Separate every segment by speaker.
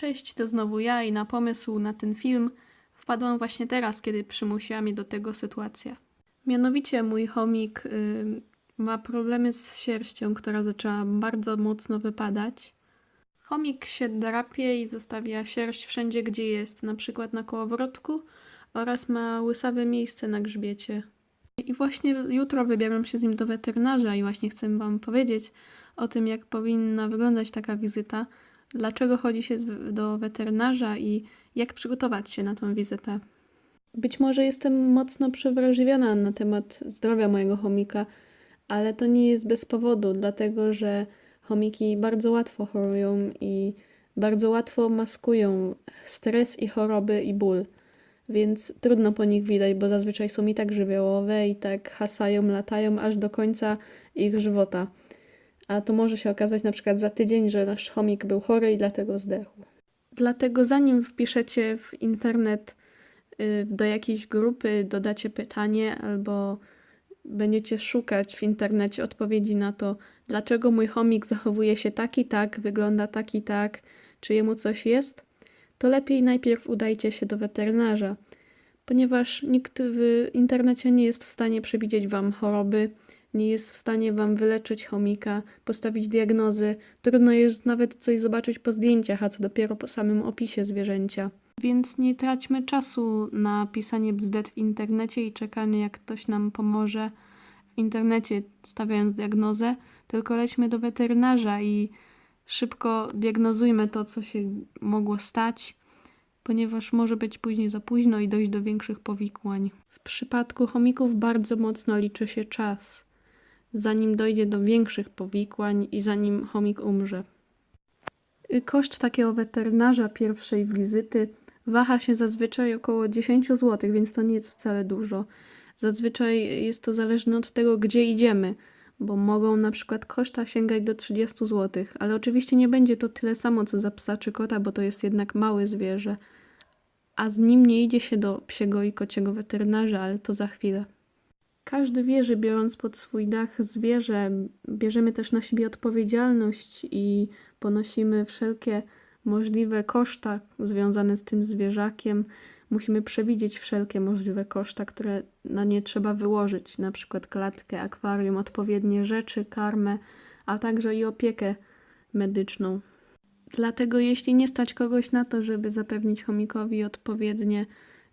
Speaker 1: Cześć, to znowu ja i na pomysł na ten film wpadłam właśnie teraz, kiedy przymusiła mnie do tego sytuacja. Mianowicie mój chomik y, ma problemy z sierścią, która zaczęła bardzo mocno wypadać. Chomik się drapie i zostawia sierść wszędzie, gdzie jest, na przykład na kołowrotku oraz ma łysawe miejsce na grzbiecie. I właśnie jutro wybieram się z nim do weterynarza i właśnie chcę Wam powiedzieć o tym, jak powinna wyglądać taka wizyta, dlaczego chodzi się do weterynarza i jak przygotować się na tą wizytę. Być może jestem mocno przewrażliwiona na temat zdrowia mojego chomika, ale to nie jest bez powodu, dlatego że chomiki bardzo łatwo chorują i bardzo łatwo maskują stres i choroby i ból. Więc trudno po nich widać, bo zazwyczaj są i tak żywiołowe, i tak hasają, latają aż do końca ich żywota. A to może się okazać na przykład za tydzień, że nasz chomik był chory i dlatego zdechł. Dlatego zanim wpiszecie w internet y, do jakiejś grupy, dodacie pytanie albo będziecie szukać w internecie odpowiedzi na to, dlaczego mój chomik zachowuje się tak i tak, wygląda tak i tak, czy jemu coś jest, to lepiej najpierw udajcie się do weterynarza, ponieważ nikt w internecie nie jest w stanie przewidzieć Wam choroby, nie jest w stanie Wam wyleczyć chomika, postawić diagnozy. Trudno jest nawet coś zobaczyć po zdjęciach, a co dopiero po samym opisie zwierzęcia. Więc nie traćmy czasu na pisanie bzdet w internecie i czekanie, jak ktoś nam pomoże w internecie, stawiając diagnozę, tylko lećmy do weterynarza i szybko diagnozujmy to, co się mogło stać, ponieważ może być później za późno i dojść do większych powikłań. W przypadku chomików bardzo mocno liczy się czas, zanim dojdzie do większych powikłań i zanim chomik umrze. Koszt takiego weterynarza pierwszej wizyty waha się zazwyczaj około 10 zł, więc to nie jest wcale dużo. Zazwyczaj jest to zależne od tego, gdzie idziemy, bo mogą na przykład koszta sięgać do 30 zł, ale oczywiście nie będzie to tyle samo co za psa czy kota, bo to jest jednak małe zwierzę. A z nim nie idzie się do psiego i kociego weterynarza, ale to za chwilę. Każdy wie, że biorąc pod swój dach zwierzę, bierzemy też na siebie odpowiedzialność i ponosimy wszelkie możliwe koszta związane z tym zwierzakiem. Musimy przewidzieć wszelkie możliwe koszta, które na nie trzeba wyłożyć, na przykład klatkę, akwarium, odpowiednie rzeczy, karmę, a także i opiekę medyczną. Dlatego jeśli nie stać kogoś na to, żeby zapewnić chomikowi odpowiednie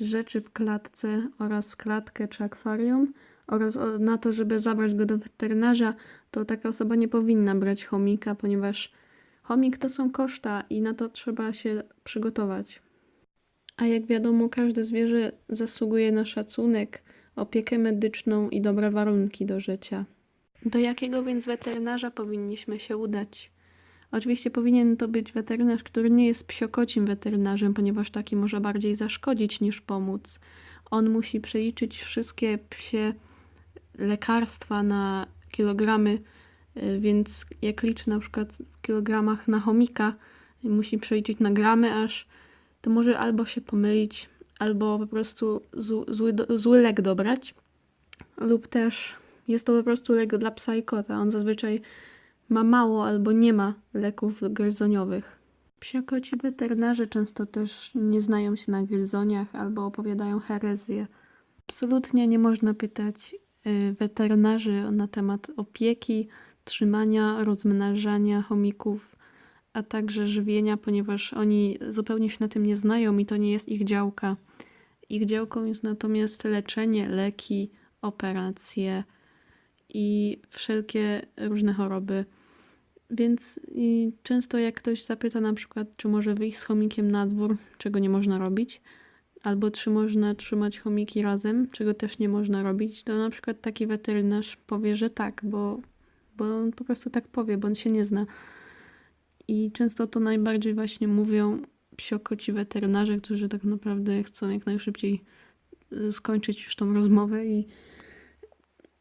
Speaker 1: rzeczy w klatce oraz klatkę czy akwarium oraz na to, żeby zabrać go do weterynarza, to taka osoba nie powinna brać chomika, ponieważ chomik to są koszta i na to trzeba się przygotować. A jak wiadomo, każde zwierzę zasługuje na szacunek, opiekę medyczną i dobre warunki do życia. Do jakiego więc weterynarza powinniśmy się udać? Oczywiście powinien to być weterynarz, który nie jest psiokocim weterynarzem, ponieważ taki może bardziej zaszkodzić niż pomóc. On musi przeliczyć wszystkie psie lekarstwa na kilogramy, y, więc jak liczy na przykład w kilogramach na chomika, musi przeliczyć na gramy aż, to może albo się pomylić, albo po prostu zł- zły, zły lek dobrać, lub też jest to po prostu lek dla psa i kota. On zazwyczaj ma mało albo nie ma leków gryzoniowych. Psiokoci weterynarze często też nie znają się na gryzoniach albo opowiadają herezję. Absolutnie nie można pytać weterynarzy na temat opieki, trzymania, rozmnażania chomików, a także żywienia, ponieważ oni zupełnie się na tym nie znają i to nie jest ich działka. Ich działką jest natomiast leczenie, leki, operacje i wszelkie różne choroby. Więc często jak ktoś zapyta na przykład, czy może wyjść z chomikiem na dwór, czego nie można robić, albo czy można trzymać chomiki razem, czego też nie można robić, to na przykład taki weterynarz powie, że tak, bo, bo on po prostu tak powie, bo on się nie zna. I często to najbardziej właśnie mówią psiokoci weterynarze, którzy tak naprawdę chcą jak najszybciej y, skończyć już tą rozmowę i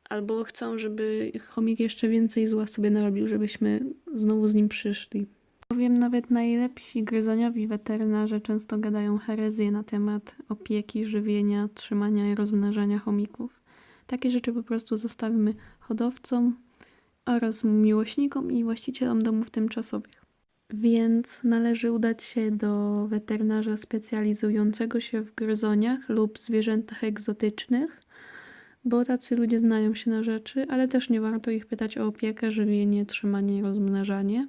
Speaker 1: albo chcą, żeby chomik jeszcze więcej zła sobie narobił, żebyśmy znowu z nim przyszli. Powiem, nawet najlepsi gryzoniowi weterynarze często gadają herezję na temat opieki, żywienia, trzymania i rozmnażania chomików. Takie rzeczy po prostu zostawimy hodowcom oraz miłośnikom i właścicielom domów tymczasowych. Więc należy udać się do weterynarza specjalizującego się w gryzoniach lub zwierzętach egzotycznych, bo tacy ludzie znają się na rzeczy, ale też nie warto ich pytać o opiekę, żywienie, trzymanie i rozmnażanie,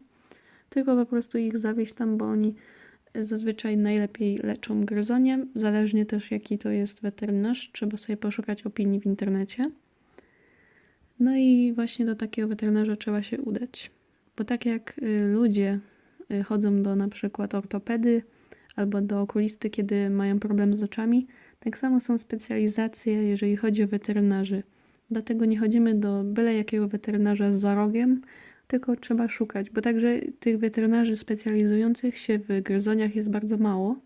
Speaker 1: tylko po prostu ich zawieźć tam, bo oni zazwyczaj najlepiej leczą gryzonie, zależnie też jaki to jest weterynarz, trzeba sobie poszukać opinii w internecie. No i właśnie do takiego weterynarza trzeba się udać. Bo tak jak y, ludzie y, chodzą do na przykład ortopedy albo do okulisty, kiedy mają problem z oczami, tak samo są specjalizacje, jeżeli chodzi o weterynarzy. Dlatego nie chodzimy do byle jakiego weterynarza z zarogiem, tylko trzeba szukać, bo także tych weterynarzy specjalizujących się w gryzoniach jest bardzo mało.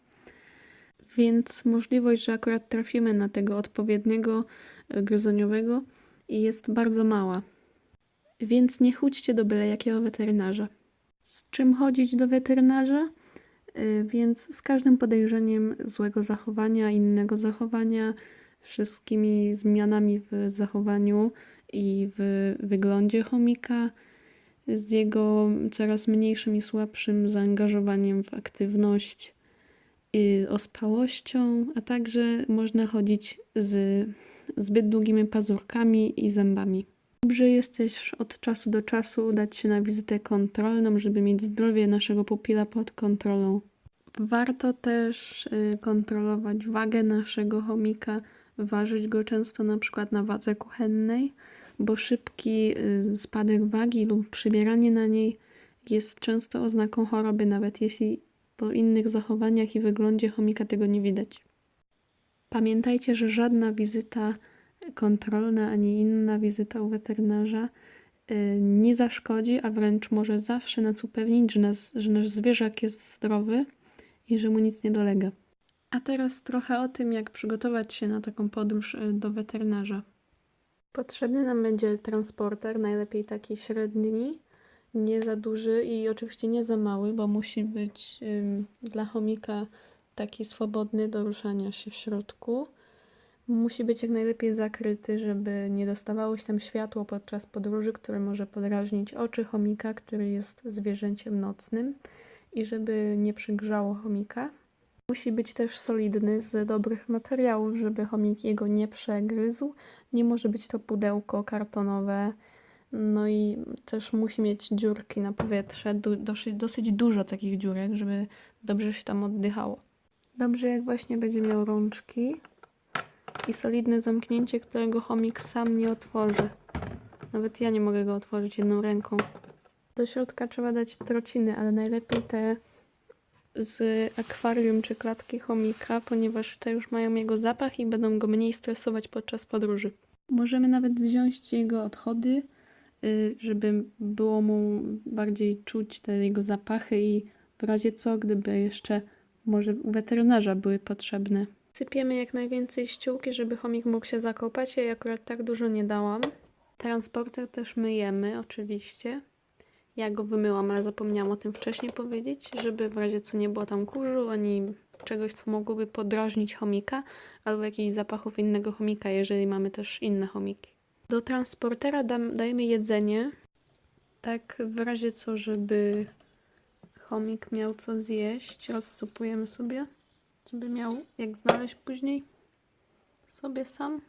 Speaker 1: Więc możliwość, że akurat trafimy na tego odpowiedniego y, gryzoniowego jest bardzo mała. Więc nie chudźcie do byle jakiego weterynarza. Z czym chodzić do weterynarza? Y, więc z każdym podejrzeniem złego zachowania, innego zachowania, wszystkimi zmianami w zachowaniu i w wyglądzie chomika, z jego coraz mniejszym i słabszym zaangażowaniem w aktywność, ospałością, a także można chodzić z zbyt długimi pazurkami i zębami. Dobrze jest też od czasu do czasu udać się na wizytę kontrolną, żeby mieć zdrowie naszego pupila pod kontrolą. Warto też y, kontrolować wagę naszego chomika, ważyć go często na przykład na wadze kuchennej, bo szybki y, spadek wagi lub przybieranie na niej jest często oznaką choroby, nawet jeśli po innych zachowaniach i wyglądzie chomika tego nie widać. Pamiętajcie, że żadna wizyta kontrolna ani inna wizyta u weterynarza y, nie zaszkodzi, a wręcz może zawsze nas upewnić, że, że nasz zwierzak jest zdrowy i że mu nic nie dolega. A teraz trochę o tym, jak przygotować się na taką podróż y, do weterynarza. Potrzebny nam będzie transporter, najlepiej taki średni, nie za duży i oczywiście nie za mały, bo musi być ym, dla chomika taki swobodny do ruszania się w środku. Musi być jak najlepiej zakryty, żeby nie dostawało się tam światło podczas podróży, które może podrażnić oczy chomika, który jest zwierzęciem nocnym i żeby nie przygrzało chomika. Musi być też solidny, z dobrych materiałów, żeby chomik jego nie przegryzł. Nie może być to pudełko kartonowe. No i też musi mieć dziurki na powietrze, dosyć, dosyć dużo takich dziurek, żeby dobrze się tam oddychało. Dobrze, jak właśnie będzie miał rączki i solidne zamknięcie, którego chomik sam nie otworzy. Nawet ja nie mogę go otworzyć jedną ręką. Do środka trzeba dać trociny, ale najlepiej te z akwarium czy klatki chomika, ponieważ te już mają jego zapach i będą go mniej stresować podczas podróży. Możemy nawet wziąć jego odchody, y, żeby było mu bardziej czuć te jego zapachy i w razie co, gdyby jeszcze może u weterynarza były potrzebne. Sypiemy jak najwięcej ściółki, żeby chomik mógł się zakopać. Ja akurat tak dużo nie dałam. Transporter też myjemy, oczywiście. Ja go wymyłam, ale zapomniałam o tym wcześniej powiedzieć, żeby w razie co nie było tam kurzu, ani czegoś, co mogłoby podrażnić chomika, albo jakichś zapachów innego chomika, jeżeli mamy też inne chomiki. Do transportera dajemy jedzenie, tak w razie co, żeby chomik miał co zjeść, rozsypujemy sobie, żeby miał jak znaleźć później sobie sam.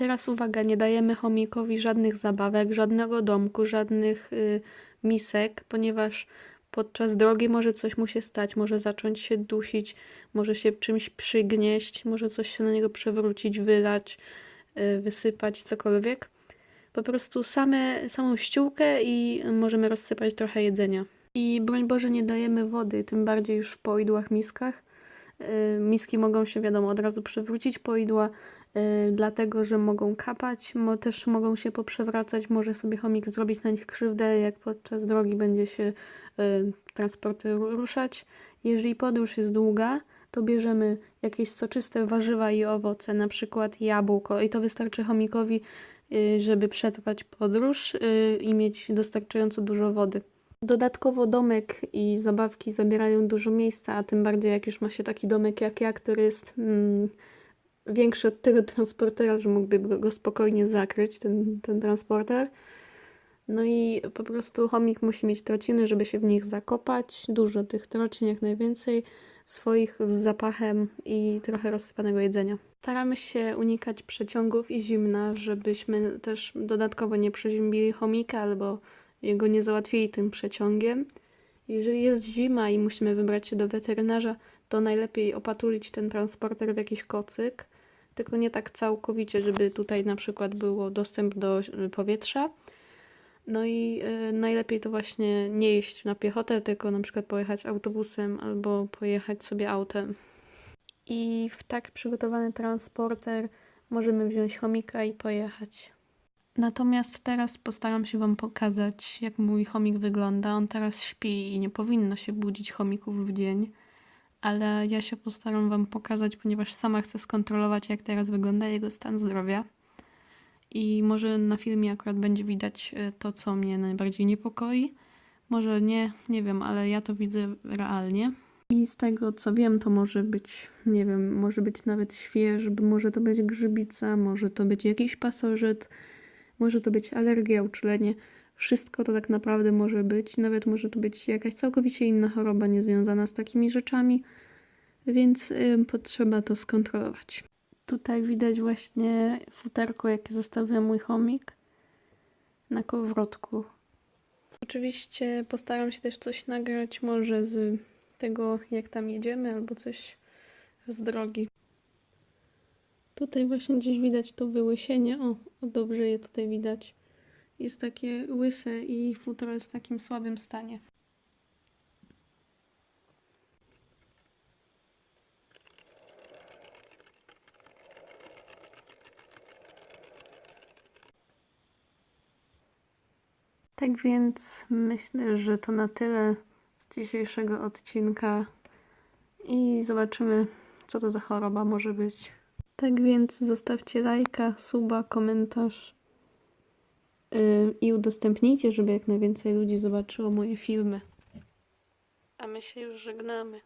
Speaker 1: Teraz uwaga, nie dajemy chomikowi żadnych zabawek, żadnego domku, żadnych y, misek, ponieważ podczas drogi może coś mu się stać, może zacząć się dusić, może się czymś przygnieść, może coś się na niego przewrócić, wylać, y, wysypać, cokolwiek. Po prostu same, samą ściółkę i możemy rozsypać trochę jedzenia. I broń Boże nie dajemy wody, tym bardziej już w poidłach miskach. Y, miski mogą się, wiadomo, od razu przewrócić, poidła dlatego że mogą kapać, też mogą się poprzewracać, może sobie chomik zrobić na nich krzywdę, jak podczas drogi będzie się y, transporter ruszać. Jeżeli podróż jest długa, to bierzemy jakieś soczyste warzywa i owoce, na przykład jabłko, i to wystarczy chomikowi, y, żeby przetrwać podróż y, i mieć dostarczająco dużo wody. Dodatkowo domek i zabawki zabierają dużo miejsca, a tym bardziej jak już ma się taki domek jak ja, który jest mm, większy od tego transportera, że mógłby go spokojnie zakryć, ten, ten transporter. No i po prostu chomik musi mieć trociny, żeby się w nich zakopać. Dużo tych trocin, jak najwięcej. Swoich z zapachem i trochę rozsypanego jedzenia. Staramy się unikać przeciągów i zimna, żebyśmy też dodatkowo nie przeziębili chomika albo jego nie załatwili tym przeciągiem. Jeżeli jest zima i musimy wybrać się do weterynarza, to najlepiej opatulić ten transporter w jakiś kocyk, tylko nie tak całkowicie, żeby tutaj na przykład było dostęp do y, powietrza. No i y, najlepiej to właśnie nie jeść na piechotę, tylko na przykład pojechać autobusem albo pojechać sobie autem. I w tak przygotowany transporter możemy wziąć chomika i pojechać. Natomiast teraz postaram się Wam pokazać, jak mój chomik wygląda. On teraz śpi i nie powinno się budzić chomików w dzień, ale ja się postaram Wam pokazać, ponieważ sama chcę skontrolować, jak teraz wygląda jego stan zdrowia. I może na filmie akurat będzie widać e, to, co mnie najbardziej niepokoi. Może nie, nie wiem, ale ja to widzę realnie. I z tego co wiem, to może być, nie wiem, może być nawet świeżb, może to być grzybica, może to być jakiś pasożyt, może to być alergia, uczulenie. Wszystko to tak naprawdę może być. Nawet może to być jakaś całkowicie inna choroba niezwiązana z takimi rzeczami, więc y, potrzeba to skontrolować. Tutaj widać właśnie futerko, jakie zostawił mój chomik na kołowrotku. Oczywiście postaram się też coś nagrać, może z tego, jak tam jedziemy, albo coś z drogi. Tutaj właśnie gdzieś widać to wyłysienie. O, o dobrze je tutaj widać. Jest takie łyse i futro jest w takim słabym stanie. Tak więc myślę, że to na tyle z dzisiejszego odcinka i zobaczymy, co to za choroba może być. Tak więc zostawcie lajka, suba, komentarz i udostępnijcie, żeby jak najwięcej ludzi zobaczyło moje filmy. A my się już żegnamy.